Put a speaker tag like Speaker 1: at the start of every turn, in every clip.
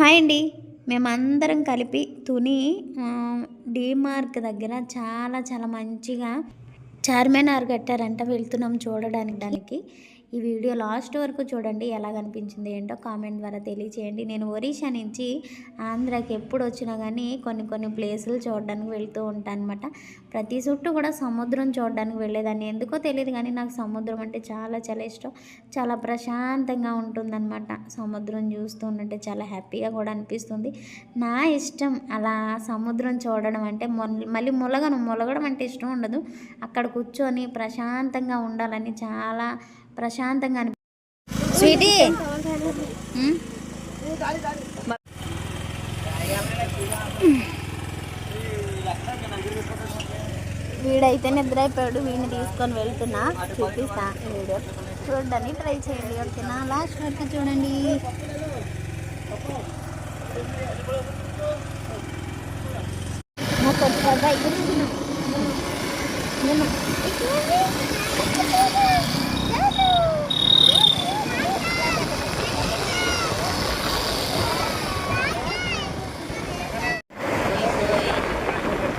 Speaker 1: Hi అండి. మేమందరం కలిపి తుని డీమార్క్ దగ్గర చాలా చాలా మంచిగా చార్మినార్ కట్టారంట వెళ్తున్నాం చూడడానికి దానికి. ఈ వీడియో లాస్ట్ వరకు చూడండి ఎలా కనిపించింది ఏంటో కామెంట్ ద్వారా తెలియచేయండి. నేను ఒరిస్సా నుంచి ఆంధ్రాకి ఎప్పుడు వచ్చినా కానీ కొన్ని కొన్ని ప్లేసులు చూడడానికి వెళ్తూ ఉంటాను అనమాట ప్రతి చుట్టూ కూడా సముద్రం చూడడానికి వెళ్ళేదాన్ని. ఎందుకో తెలియదు కానీ నాకు సముద్రం అంటే చాలా చాలా ఇష్టం. చాలా ప్రశాంతంగా ఉంటుందన్నమాట. సముద్రం చూస్తూ ఉంటే చాలా హ్యాపీగా కూడా అనిపిస్తుంది. నా ఇష్టం అలా సముద్రం చూడడం అంటే మళ్ళీ ములగను మొలగడం అంటే ఇష్టం ఉండదు. అక్కడ కూర్చొని ప్రశాంతంగా ఉండాలని చాలా ప్రశాంతంగా అనిపి స్వీటీ? వీడైతే నిద్ర అయిపోయాడు వీడిని తీసుకొని వెళ్తున్నా. చూపిస్తా వీడియో. చూడండి ట్రై చేయండి ఓకేనా? లాస్ట్ వరకు చూడండి. నాకు వచ్చి బాబాయ్, ఇక్కడ నిన్ను. నిన్ను.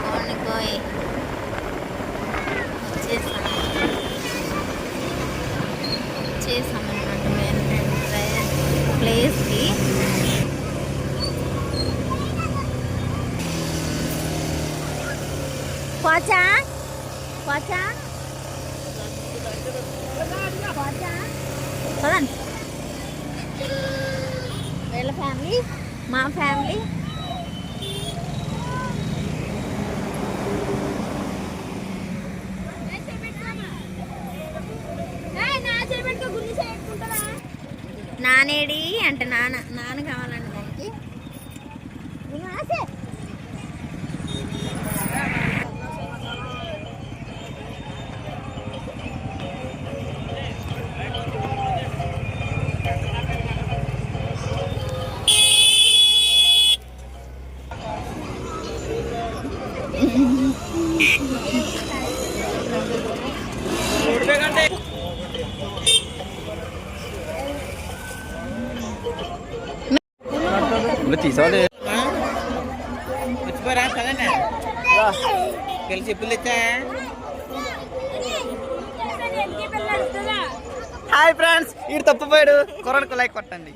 Speaker 1: కోడి కోయ్. వచ్చేసాం. వచ్చేసాం అన్నమాట మేము ప్లేస్కి పోచా పోచా పోచా పదండి వీళ్ళ ఫ్యామిలీ మా ఫ్యామిలీ నానేడి అంటే నాన్న
Speaker 2: ఇప్పుడు తీసుకోవాలి హాయ్ ఫ్రెండ్స్ ఈడు తప్పిపోయాడు. కొరడుకు లైక్ కొట్టండి.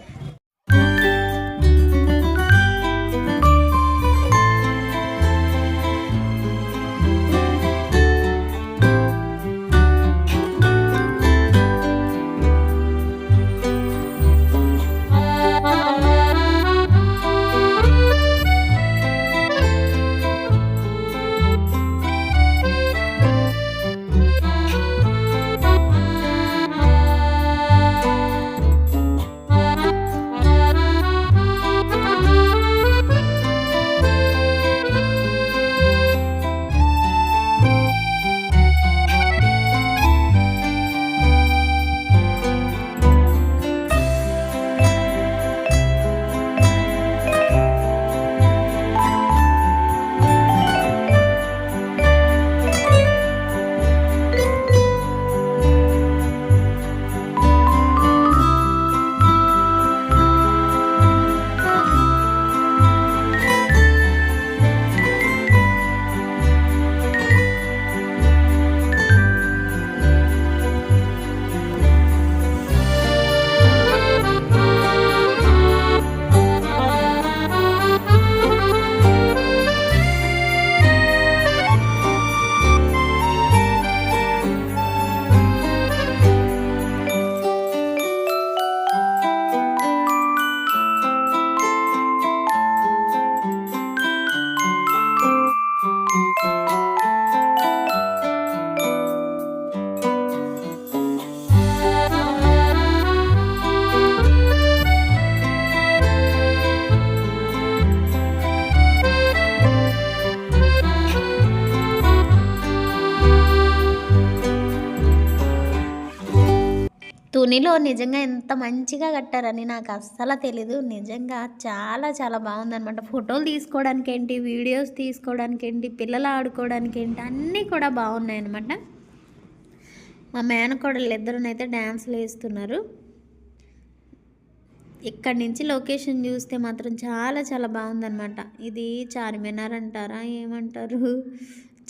Speaker 1: తునిలో నిజంగా ఎంత మంచిగా కట్టారని నాకు అస్సలు తెలీదు. నిజంగా చాలా చాలా బాగుందనమాట ఫోటోలు తీసుకోవడానికి ఏంటి వీడియోస్ తీసుకోవడానికి ఏంటి పిల్లలు ఆడుకోవడానికి ఏంటి అన్నీ కూడా బాగున్నాయన్నమాట. మా మేనకోడళ్ళు ఇద్దరునైతే డ్యాన్స్లు వేస్తున్నారు. ఇక్కడి నుంచి లొకేషన్ చూస్తే మాత్రం చాలా చాలా బాగుందనమాట ఇది చార్మినార్ అంటారా ఏమంటారు?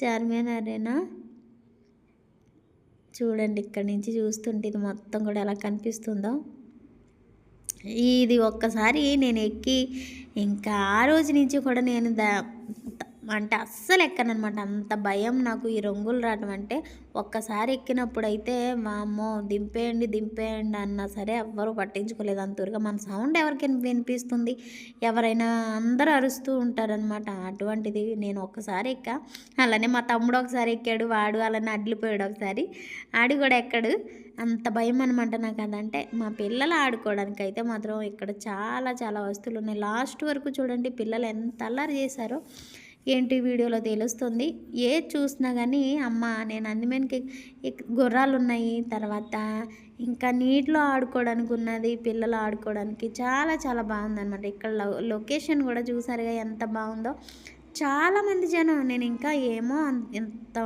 Speaker 1: చార్మినారేనా? చూడండి ఇక్కడి నుంచి చూస్తుంటే ఇది మొత్తం కూడా ఎలా కనిపిస్తుందో. ఇది ఒక్కసారి నేను ఎక్కి ఇంకా ఆ రోజు నుంచి కూడా నేను దా అంటే అస్సలు ఎక్కనమాట అంత భయం నాకు ఈ రంగులు రావడం అంటే. ఒక్కసారి ఎక్కినప్పుడు అయితే మా అమ్మో దింపేయండి దింపేయండి అన్నా సరే ఎవ్వరూ పట్టించుకోలేదు. అంతవరకు మన సౌండ్ ఎవరికి వినిపిస్తుంది? ఎవరైనా అందరూ అరుస్తూ ఉంటారనమాట. అటువంటిది నేను ఒక్కసారి ఎక్క. అలానే మా తమ్ముడు ఒకసారి ఎక్కాడు వాడు అలానే అడ్లిపోయాడు ఒకసారి. ఆడు కూడా ఎక్కడు. అంత భయం అనమాట నాకు అదంటే. మా పిల్లలు ఆడుకోవడానికి అయితే మాత్రం ఇక్కడ చాలా చాలా వస్తువులు ఉన్నాయి. లాస్ట్ వరకు చూడండి పిల్లలు ఎంత అల్లరి చేశారో. ఏంటి వీడియోలో తెలుస్తుంది? ఏ చూసినా కానీ అమ్మ నేను అందుమేనికి గుర్రాలు ఉన్నాయి తర్వాత ఇంకా నీటిలో ఆడుకోవడానికి ఉన్నది పిల్లలు ఆడుకోవడానికి చాలా చాలా బాగుందన్నమాట. ఇక్కడ లొ- లొకేషన్ కూడా చూసారుగా ఎంత బాగుందో. చాలామంది జనం నేను ఇంకా ఏమో ఎంత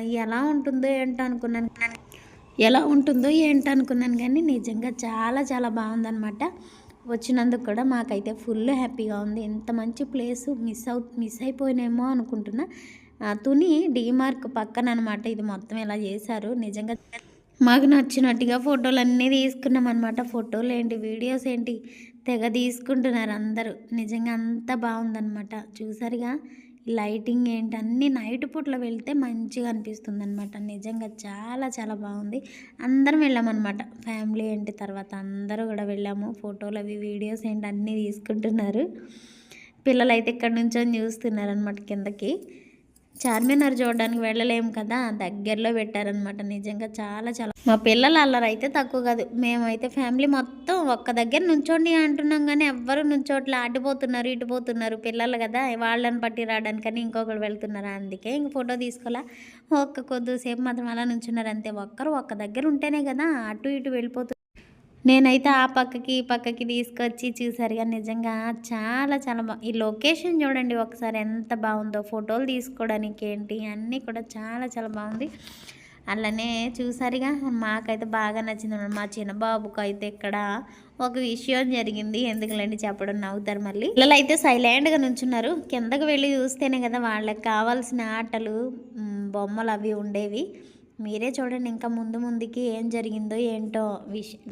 Speaker 1: ఎలా ఉంటుందో ఏంటో అనుకున్నాను. ఎలా ఉంటుందో ఏంటో అనుకున్నాను కానీ నిజంగా చాలా చాలా బాగుందన్నమాట. వచ్చినందుకు కూడా మాకైతే ఫుల్ హ్యాపీగా ఉంది. ఎంత మంచి ప్లేస్ మిస్ అవు మిస్ అయిపోయినేమో అనుకుంటున్నా. ఆ, తుని డీమార్క్ పక్కన అనమాట ఇది మొత్తం ఇలా చేశారు? నిజంగా మాకు నచ్చినట్టుగా ఫోటోలు అన్నీ తీసుకున్నాం అనమాట ఫోటోలు ఏంటి? వీడియోస్ ఏంటి? తెగ తీసుకుంటున్నారు అందరూ. నిజంగా అంత బాగుందనమాట చూసారుగా? లైటింగ్ ఏంటి అన్నీ నైట్ పూట్ల వెళ్తే మంచిగా అనిపిస్తుంది అనమాట నిజంగా చాలా చాలా బాగుంది. అందరం వెళ్ళామన్నమాట. ఫ్యామిలీ ఏంటి తర్వాత అందరూ కూడా వెళ్ళాము. ఫోటోలు అవి వీడియోస్ ఏంటి అన్నీ తీసుకుంటున్నారు. పిల్లలు అయితే ఇక్కడ నుంచో చూస్తున్నారు అనమాట కిందకి. చార్మినార్ చూడడానికి వెళ్ళలేము కదా దగ్గరలో పెట్టారనమాట నిజంగా చాలా చాలా. మా పిల్లల అల్లరి అయితే తక్కువ కాదు. మేమైతే ఫ్యామిలీ మొత్తం ఒక్క దగ్గర నుంచోండి అంటున్నాం కానీ ఎవ్వరు నుంచోట్ల. అడ్డుపోతున్నారు ఇటుపోతున్నారు పిల్లలు కదా వాళ్ళని పట్టి రావడానికని ఇంకొకరు వెళ్తున్నారు? అందుకే ఇంక ఫోటో తీసుకోవాలా? ఒక్క కొద్దిసేపు మాత్రం అలా నుంచున్నారు అంతే. ఒక్కరు ఒక్క దగ్గర ఉంటేనే కదా అటు ఇటు వెళ్ళిపోతున్నారు నేనైతే ఆ పక్కకి ఈ పక్కకి తీసుకొచ్చి చూసారుగా నిజంగా చాలా చాలా బా ఈ లొకేషన్ చూడండి ఒకసారి ఎంత బాగుందో. ఫోటోలు తీసుకోవడానికి ఏంటి అన్నీ కూడా చాలా చాలా బాగుంది. అలానే చూసారుగా మాకైతే బాగా నచ్చింది మా చిన్న బాబుకు అయితే ఇక్కడ ఒక విషయం జరిగింది. ఎందుకులేండి చెప్పడం నవ్వుతారు మళ్ళీ. పిల్లలు అయితే సైలెంట్గా నుంచున్నారు. కిందకి వెళ్ళి చూస్తేనే కదా వాళ్ళకి కావాల్సిన ఆటలు బొమ్మలు అవి ఉండేవి. మీరే చూడండి ఇంకా ముందు ముందుకి ఏం జరిగిందో ఏంటో విషయం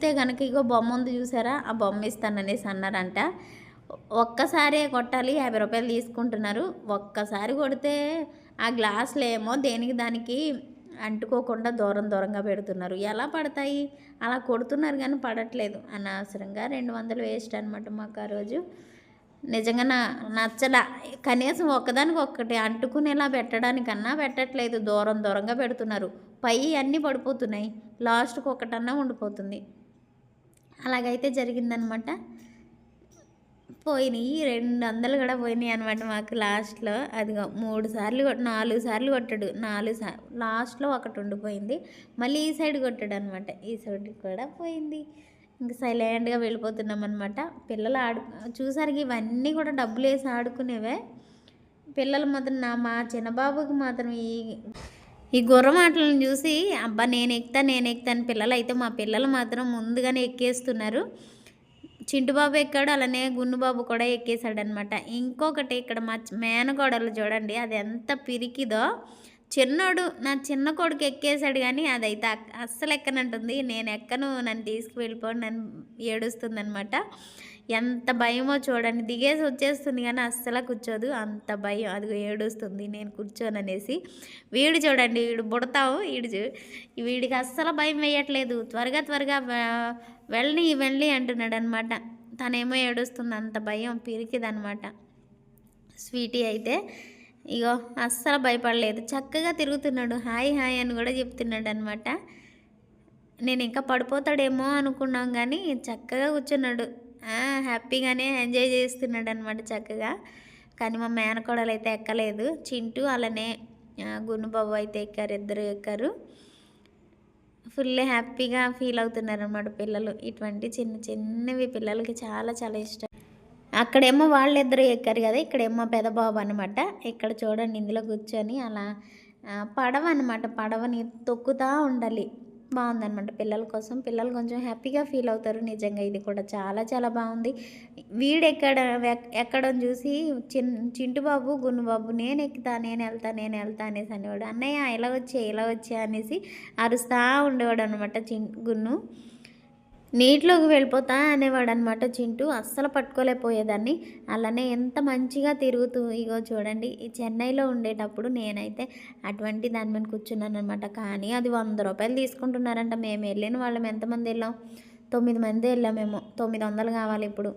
Speaker 1: ఇస్తే కనుక ఇగో బొమ్మ ఉంది చూసారా? ఆ బొమ్మ ఇస్తాననేసి అన్నారంట. ఒక్కసారే కొట్టాలి యాభై రూపాయలు తీసుకుంటున్నారు. ఒక్కసారి కొడితే ఆ గ్లాసులు ఏమో దేనికి దానికి అంటుకోకుండా దూరం దూరంగా పెడుతున్నారు. ఎలా పడతాయి? అలా కొడుతున్నారు కానీ పడట్లేదు. అనవసరంగా రెండు వందలు వేస్ట్ అనమాట మాకు ఆ రోజు. నిజంగా నా నచ్చలా. కనీసం ఒక్కదానికి ఒక్కటి అంటుకునేలా పెట్టడానికన్నా పెట్టట్లేదు. దూరం దూరంగా పెడుతున్నారు. పై అన్నీ పడిపోతున్నాయి. లాస్ట్కి ఒకటన్నా ఉండిపోతుంది. అలాగైతే జరిగిందనమాట. పోయినాయి రెండు వందలు కూడా పోయినాయి అనమాట మాకు లాస్ట్లో. అదిగో మూడు సార్లు కొట్- నాలుగు సార్లు కొట్టాడు. నాలుగు సార్ లాస్ట్లో ఒకటి ఉండిపోయింది. మళ్ళీ ఈ సైడ్ కొట్టాడు అనమాట ఈ సైడ్ కూడా పోయింది. ఇంకా సైలెంట్గా వెళ్ళిపోతున్నాం అనమాట పిల్లలు ఆడు చూసరికి ఇవన్నీ కూడా డబ్బులు వేసి ఆడుకునేవే. పిల్లలు మాత్రం నా మా చిన్నబాబుకి మాత్రం ఈ ఈ గుర్రం ఆటలను చూసి అబ్బా నేను ఎక్కుతా నేను ఎక్కుతాను పిల్లలు అయితే మా పిల్లలు మాత్రం ముందుగానే ఎక్కేస్తున్నారు. చింటుబాబు ఎక్కాడు అలానే గున్నుబాబు కూడా ఎక్కేశాడు అనమాట ఇంకొకటి ఇక్కడ మా మేనకోడలు చూడండి అది ఎంత పిరికిదో. చిన్నోడు నా చిన్న కొడుకు ఎక్కేశాడు కానీ అదైతే అస్సలు ఎక్కనంటుంది. నేను ఎక్కను నన్ను తీసుకువెళ్ళిపోండి నన్ను ఏడుస్తుంది అనమాట ఎంత భయమో చూడండి. దిగేసి వచ్చేస్తుంది కానీ అస్సలు కూర్చోదు. అంత భయం. అది ఏడుస్తుంది. నేను కూర్చోను అనేసి. వీడు చూడండి వీడు బుడతావు. వీడు వీడికి అస్సలు భయం వేయట్లేదు. త్వరగా త్వరగా వెళ్ళి వెళ్ళి అంటున్నాడు అనమాట తనేమో ఏడుస్తుంది. అంత భయం పిరికిదనమాట. స్వీటీ అయితే ఇగో అస్సలు భయపడలేదు. చక్కగా తిరుగుతున్నాడు. హాయ్ హాయ్ అని కూడా చెప్తున్నాడు అనమాట నేను ఇంకా పడిపోతాడేమో అనుకున్నాం కానీ చక్కగా కూర్చున్నాడు. హ్యాపీగానే ఎంజాయ్ చేస్తున్నాడు అనమాట చక్కగా. కానీ మా మేనకోడలు అయితే ఎక్కలేదు. చింటూ అలానే ఆ, గున్నుబాబు అయితే ఎక్కారు ఇద్దరు ఎక్కారు. ఫుల్ హ్యాపీగా ఫీల్ అవుతున్నారు అనమాట పిల్లలు. ఇటువంటి చిన్న చిన్నవి పిల్లలకి చాలా చాలా ఇష్టం. అక్కడేమో వాళ్ళిద్దరూ ఎక్కారు కదా ఇక్కడేమో పెదబాబు అనమాట ఇక్కడ చూడండి ఇందులో కూర్చొని అలా పడవ అనమాట పడవని తొక్కుతూ ఉండాలి. బాగుందనమాట పిల్లల కోసం. పిల్లలు కొంచెం హ్యాపీగా ఫీల్ అవుతారు. నిజంగా ఇది కూడా చాలా చాలా బాగుంది. వీడు ఎక్కడ ఎక్- ఎక్కడం చూసి చిన్ చింటుబాబు బాబు గున్ను బాబు నేను ఎక్కుతా నేను వెళ్తా నేను వెళ్తా అనేసి అనేవాడు. అన్నయ్య ఇలా వచ్చే ఇలా వచ్చే అనేసి అరుస్తా ఉండేవాడు అనమాట చిన్ గున్ను. నీటిలోకి వెళ్ళిపోతా అనేవాడు అనమాట చింటూ. అస్సలు పట్టుకోలేకపోయేదాన్ని. అలానే ఎంత మంచిగా తిరుగుతూ ఇగో చూడండి ఈ చెన్నైలో ఉండేటప్పుడు నేనైతే అటువంటి దాని మీద కూర్చున్నాను అనమాట కానీ అది వంద రూపాయలు తీసుకుంటున్నారంట. మేము వెళ్ళిన వాళ్ళం ఎంతమంది వెళ్ళాం? తొమ్మిది మంది వెళ్ళామేమో తొమ్మిది వందలు కావాలి ఇప్పుడు.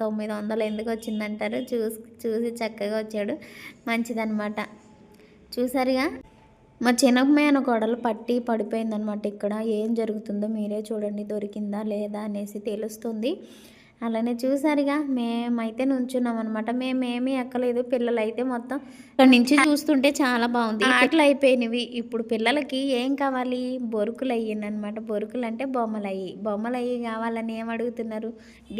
Speaker 1: తొమ్మిది వందలు ఎందుకు వచ్చిందంటారు? చూసి చూసి చక్కగా వచ్చాడు. మంచిదనమాట చూసారుగా? మా చిన్నమ్మాయన గొడవలు పట్టి పడిపోయిందనమాట ఇక్కడ. ఏం జరుగుతుందో మీరే చూడండి దొరికిందా లేదా అనేసి తెలుస్తుంది. అలానే చూసారుగా మేమైతే నుంచున్నాం అనమాట మేమేమీ ఎక్కలేదు పిల్లలు అయితే మొత్తం ఇక్కడ నుంచి చూస్తుంటే చాలా బాగుంది. ఆటలు అయిపోయినవి. ఇప్పుడు పిల్లలకి ఏం కావాలి? బొరుకులు అయ్యిందనమాట బొరుకులు అంటే బొమ్మలు అయ్యి బొమ్మలు అయ్యి కావాలని ఏం అడుగుతున్నారు?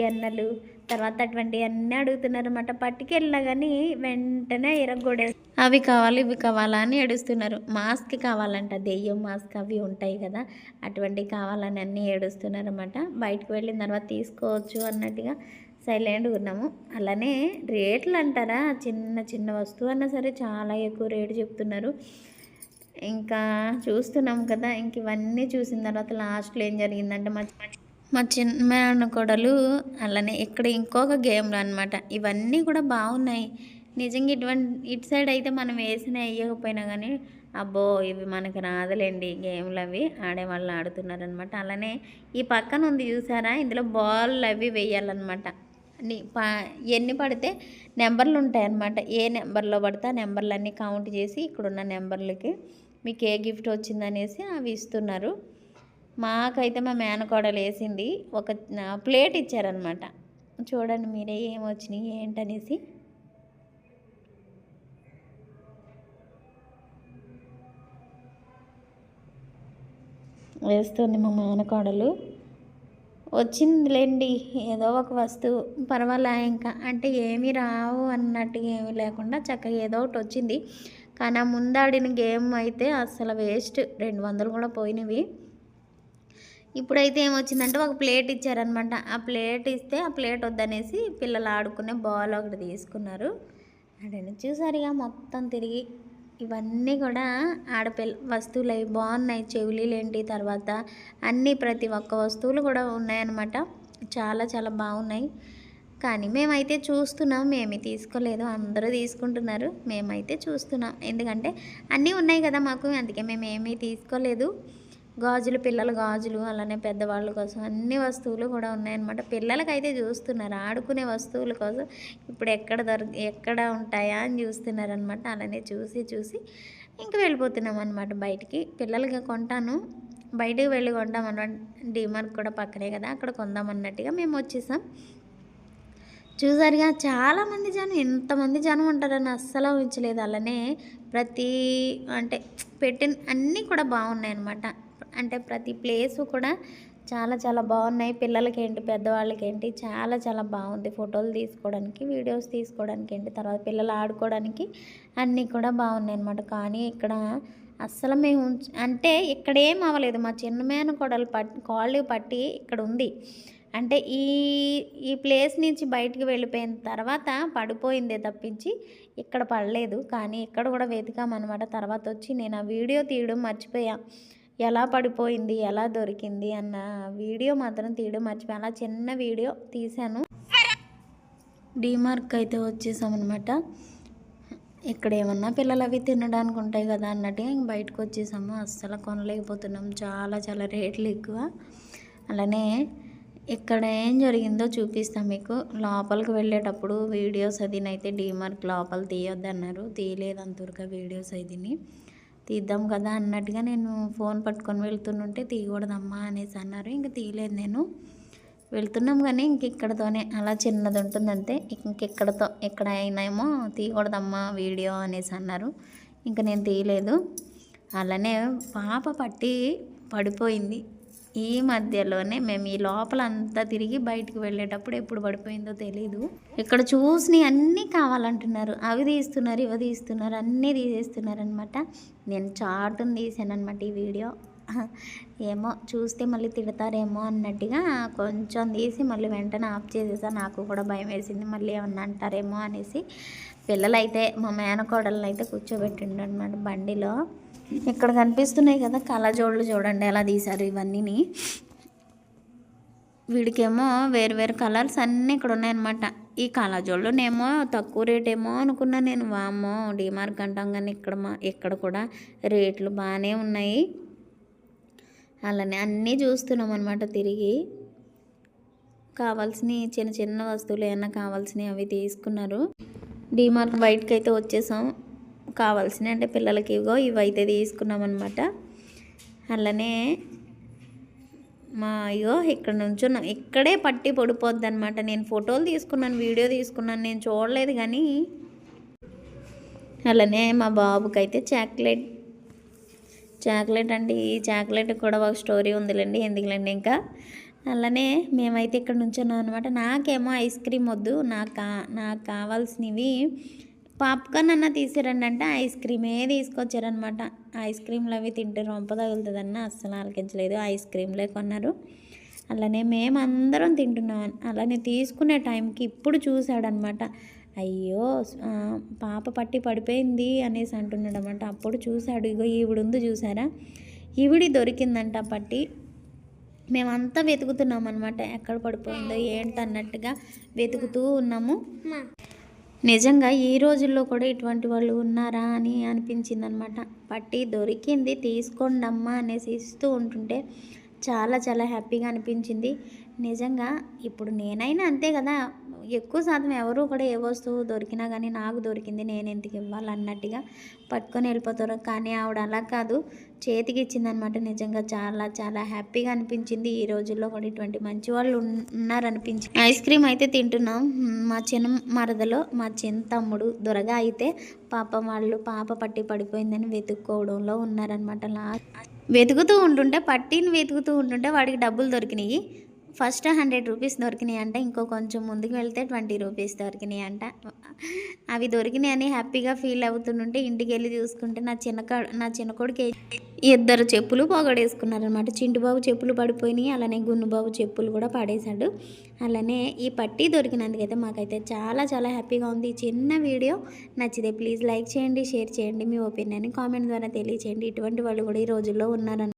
Speaker 1: గెన్నెలు తర్వాత అటువంటి అన్నీ అడుగుతున్నారు అనమాట పట్టుకెళ్ళినా కానీ వెంటనే ఇరగొడే అవి కావాలి ఇవి కావాలా అని ఏడుస్తున్నారు. మాస్క్ కావాలంట దెయ్యం మాస్క్ అవి ఉంటాయి కదా అటువంటివి కావాలని అన్నీ ఏడుస్తున్నారు అనమాట బయటకు వెళ్ళిన తర్వాత తీసుకోవచ్చు అన్నట్టుగా సైలెంట్గా ఉన్నాము. అలానే రేట్లు అంటారా చిన్న చిన్న వస్తువు అన్నా సరే చాలా ఎక్కువ రేటు చెప్తున్నారు. ఇంకా చూస్తున్నాం కదా ఇంక ఇవన్నీ చూసిన తర్వాత లాస్ట్లో ఏం జరిగిందంటే మా మా చిన్న కొడలు అలానే ఇక్కడ ఇంకొక గేమ్లు అనమాట ఇవన్నీ కూడా బాగున్నాయి. నిజంగా ఇటువంటి ఇటు సైడ్ అయితే మనం వేసిన వేయకపోయినా కానీ అబ్బో ఇవి మనకి రాదులేండి గేమ్లు అవి ఆడేవాళ్ళు ఆడుతున్నారనమాట. అలానే ఈ పక్కన ఉంది చూసారా? ఇందులో బాల్ అవి వేయాలన్నమాట. ఎన్ని పడితే నెంబర్లు ఉంటాయన్నమాట. ఏ నెంబర్లో పడితే ఆ నెంబర్లన్నీ కౌంట్ చేసి ఇక్కడున్న నెంబర్లకి మీకు ఏ గిఫ్ట్ వచ్చిందనేసి అవి ఇస్తున్నారు. మాకైతే మా మేనకోడలు వేసింది ఒక ప్లేట్ ఇచ్చారనమాట చూడండి మీరే ఏమొచ్చినాయి ఏంటనేసి. వేస్తుంది మా మేనకోడలు. వచ్చిందిలేండి ఏదో ఒక వస్తువు. పర్వాలా ఇంకా? అంటే ఏమీ రావు అన్నట్టు ఏమీ లేకుండా చక్కగా ఏదో ఒకటి వచ్చింది. కానీ ఆ ముందాడిన గేమ్ అయితే అసలు వేస్ట్. రెండు వందలు కూడా పోయినవి. ఇప్పుడైతే ఏమొచ్చిందంటే ఒక ప్లేట్ ఇచ్చారనమాట ఆ ప్లేట్ ఇస్తే ఆ ప్లేట్ వద్దనేసి పిల్లలు ఆడుకునే బాల్ ఒకటి తీసుకున్నారు. అడని చూసారుగా మొత్తం తిరిగి. ఇవన్నీ కూడా ఆడపిల్ల వస్తువులు అవి బాగున్నాయి చెవులీలు ఏంటి తర్వాత అన్నీ ప్రతి ఒక్క వస్తువులు కూడా ఉన్నాయన్నమాట. చాలా చాలా బాగున్నాయి. కానీ మేమైతే చూస్తున్నాం మేమే తీసుకోలేదు. అందరూ తీసుకుంటున్నారు. మేమైతే చూస్తున్నాం. ఎందుకంటే అన్నీ ఉన్నాయి కదా మాకు అందుకే మేము ఏమీ తీసుకోలేదు. గాజులు పిల్లల గాజులు అలానే పెద్దవాళ్ళ కోసం అన్ని వస్తువులు కూడా ఉన్నాయన్నమాట. పిల్లలకైతే చూస్తున్నారు ఆడుకునే వస్తువుల కోసం ఇప్పుడు ఎక్కడ దొర ఎక్కడ ఉంటాయా అని చూస్తున్నారు అనమాట అలానే చూసి చూసి ఇంక వెళ్ళిపోతున్నాం అనమాట బయటికి. పిల్లలకి కొంటాను బయటకు వెళ్ళి కొంటాం అనమాట డీమార్క్ కూడా పక్కనే కదా అక్కడ కొందాం అన్నట్టుగా మేము వచ్చేసాం. చూసారుగా చాలామంది జనం ఎంతమంది జనం ఉంటారని అస్సలు ఊహించలేదు. అలానే ప్రతి అంటే పెట్టిన అన్నీ కూడా బాగున్నాయి అన్నమాట అంటే ప్రతి ప్లేసు కూడా చాలా చాలా బాగున్నాయి. పిల్లలకి ఏంటి పెద్దవాళ్ళకి ఏంటి చాలా చాలా బాగుంది. ఫోటోలు తీసుకోవడానికి వీడియోస్ తీసుకోవడానికి ఏంటి తర్వాత పిల్లలు ఆడుకోవడానికి అన్నీ కూడా బాగున్నాయి అనమాట కానీ ఇక్కడ అస్సలు మేము అంటే ఇక్కడేం అవ్వలేదు. మా చిన్న మేనకోడలు పట్టి కాళ్ళు పట్టి ఇక్కడ ఉంది. అంటే ఈ ఈ ప్లేస్ నుంచి బయటికి వెళ్ళిపోయిన తర్వాత పడిపోయిందే తప్పించి ఇక్కడ పడలేదు. కానీ ఇక్కడ కూడా వెతికామన్నమాట. తర్వాత వచ్చి నేను ఆ వీడియో తీయడం మర్చిపోయా. ఎలా పడిపోయింది ఎలా దొరికింది అన్న వీడియో మాత్రం తీయడం మర్చిపోయా అలా చిన్న వీడియో తీశాను. డీమార్క్ అయితే వచ్చేసామన్నమాట. ఇక్కడ ఏమన్నా పిల్లలు అవి తినడానికి ఉంటాయి కదా అన్నట్టుగా ఇంక బయటకు వచ్చేసాము. అస్సలు కొనలేకపోతున్నాం. చాలా చాలా రేట్లు ఎక్కువ. అలానే ఇక్కడ ఏం జరిగిందో చూపిస్తాం మీకు. లోపలికి వెళ్ళేటప్పుడు వీడియోస్ అదినైతే డీమార్క్ లోపల తీయొద్దన్నారు. తీయలేదు అంతవరకు వీడియోస్ అదిని. తీద్దాం కదా అన్నట్టుగా నేను ఫోన్ పట్టుకొని వెళ్తుంటే తీయకూడదమ్మా అనేసి అన్నారు. ఇంక తీయలేదు నేను. వెళ్తున్నాం కానీ ఇంక ఇక్కడతోనే అలా చిన్నది ఉంటుంది అంతే. ఇంక ఇక్కడతో తీయకూడదమ్మా వీడియో అనేసి అన్నారు. ఇంకా నేను తీయలేదు. అలానే పాప పట్టి పడిపోయింది. ఈ మధ్యలోనే మేము ఈ లోపల అంతా తిరిగి బయటికి వెళ్ళేటప్పుడు ఎప్పుడు పడిపోయిందో తెలీదు. ఇక్కడ చూసి అన్నీ కావాలంటున్నారు. అవి తీస్తున్నారు ఇవి తీస్తున్నారు అన్నీ తీసేస్తున్నారు అనమాట నేను చాటును తీసాను అనమాట ఈ వీడియో. ఏమో చూస్తే మళ్ళీ తిడతారేమో అన్నట్టుగా కొంచెం తీసి మళ్ళీ వెంటనే ఆఫ్ చేసేసా. నాకు కూడా భయం వేసింది. మళ్ళీ ఏమన్నా అంటారేమో అనేసి పిల్లలైతే మా మేనకోడలను అయితే కూర్చోబెట్టిండు అనమాట బండిలో. ఇక్కడ కనిపిస్తున్నాయి కదా కళ్ళజోళ్ళు చూడండి ఎలా తీశారు ఇవన్నీని. వీడికేమో వేరు వేరు కలర్స్ అన్నీ ఇక్కడ ఉన్నాయన్నమాట. ఈ కళ్ళజోళ్ళునేమో తక్కువ రేట్ ఏమో అనుకున్నా నేను. వామ్మో డిమార్క్ అంటాం కానీ ఇక్కడ మా ఇక్కడ కూడా రేట్లు బాగానే ఉన్నాయి. అలానే అన్నీ చూస్తున్నాం అనమాట తిరిగి. కావాల్సినవి చిన్న చిన్న వస్తువులు ఏమైనా కావాల్సినవి అవి తీసుకున్నారు. డిమార్క్ బయటకు అయితే వచ్చేసాం. కావాల్సినవి అంటే పిల్లలకి ఇగో ఇవైతే తీసుకున్నాం అనమాట అలానే మా అయ్యో ఇక్కడ నుంచున్నాం ఇక్కడే పట్టి పడిపోద్ది అనమాట నేను ఫోటోలు తీసుకున్నాను వీడియో తీసుకున్నాను నేను చూడలేదు కానీ. అలానే మా బాబుకి అయితే చాక్లెట్ చాక్లెట్ అండి ఈ చాక్లెట్ కూడా ఒక స్టోరీ ఉందిలేండి ఎందుకులేండి ఇంకా. అలానే మేమైతే ఇక్కడ నుంచున్నాం అనమాట నాకేమో ఐస్ క్రీమ్ వద్దు నాకు నాకు కావాల్సినవి పాప్కార్న్ అన్న తీసిరండి అంటే ఐస్ క్రీమే తీసుకొచ్చారనమాట ఐస్ క్రీమ్లు అవి తింటే రొంప తగులుతుందన్న అస్సలు ఆలకించలేదు. ఐస్ క్రీమ్లే కొన్నారు. అలానే మేమందరం తింటున్నాం. అలానే తీసుకునే టైంకి ఇప్పుడు చూశాడనమాట అయ్యో పాప పట్టి పడిపోయింది అనేసి అంటున్నాడు అనమాట అప్పుడు చూశాడు. ఇగో ఈవిడ ఉంది చూసారా? ఈవిడి దొరికిందంట పట్టి. మేమంతా వెతుకుతున్నాం అనమాట ఎక్కడ పడిపోయిందో ఏంటన్నట్టుగా వెతుకుతూ ఉన్నాము. నిజంగా ఈ రోజుల్లో కూడా ఇటువంటి వాళ్ళు ఉన్నారా అని అనిపించింది అనమాట పట్టి దొరికింది తీసుకోండి అమ్మా అనేసి ఇస్తూ ఉంటుంటే చాలా చాలా హ్యాపీగా అనిపించింది. నిజంగా ఇప్పుడు నేనైనా అంతే కదా ఎక్కువ శాతం ఎవరు కూడా ఏ వస్తువు దొరికినా కానీ నాకు దొరికింది నేను ఎందుకు ఇవ్వాలి అన్నట్టుగా పట్టుకొని వెళ్ళిపోతారు. కానీ ఆవిడ అలా కాదు చేతికి ఇచ్చిందనమాట నిజంగా చాలా చాలా హ్యాపీగా అనిపించింది. ఈ రోజుల్లో కూడా ఇటువంటి మంచి వాళ్ళు ఉన్నారనిపించి ఉన్నారనిపించింది ఐస్ క్రీమ్ అయితే తింటున్నాం. మా చిన్న మరదలో మా చిన్న తమ్ముడు దొరగా అయితే పాపం వాళ్ళు పాప పట్టి పడిపోయిందని వెతుక్కోవడంలో ఉన్నారనమాట లా వెతుకుతూ ఉంటుంటే పట్టిని వెతుకుతూ ఉంటుంటే వాడికి డబ్బులు దొరికినాయి. ఫస్ట్ హండ్రెడ్ రూపీస్ దొరికినాయి అంట ఇంకో కొంచెం ముందుకు వెళ్తే ట్వంటీ రూపీస్ దొరికినాయి అంట. అవి దొరికినాయి అని హ్యాపీగా ఫీల్ అవుతుంటే ఇంటికి వెళ్ళి చూసుకుంటే నా చిన్న నా చిన్న కొడుకు ఇద్దరు చెప్పులు పోగొడేసుకున్నారనమాట చింటుబాబు చెప్పులు పడిపోయినాయి అలానే గున్నుబాబు చెప్పులు కూడా పడేశాడు. అలానే ఈ పట్టీ దొరికినందుకైతే మాకైతే చాలా చాలా హ్యాపీగా ఉంది. ఈ చిన్న వీడియో నచ్చితే ప్లీజ్ లైక్ చేయండి షేర్ చేయండి మీ ఒపీనియన్ కామెంట్ ద్వారా తెలియచేయండి. ఇటువంటి వాళ్ళు కూడా ఈ రోజుల్లో ఉన్నారని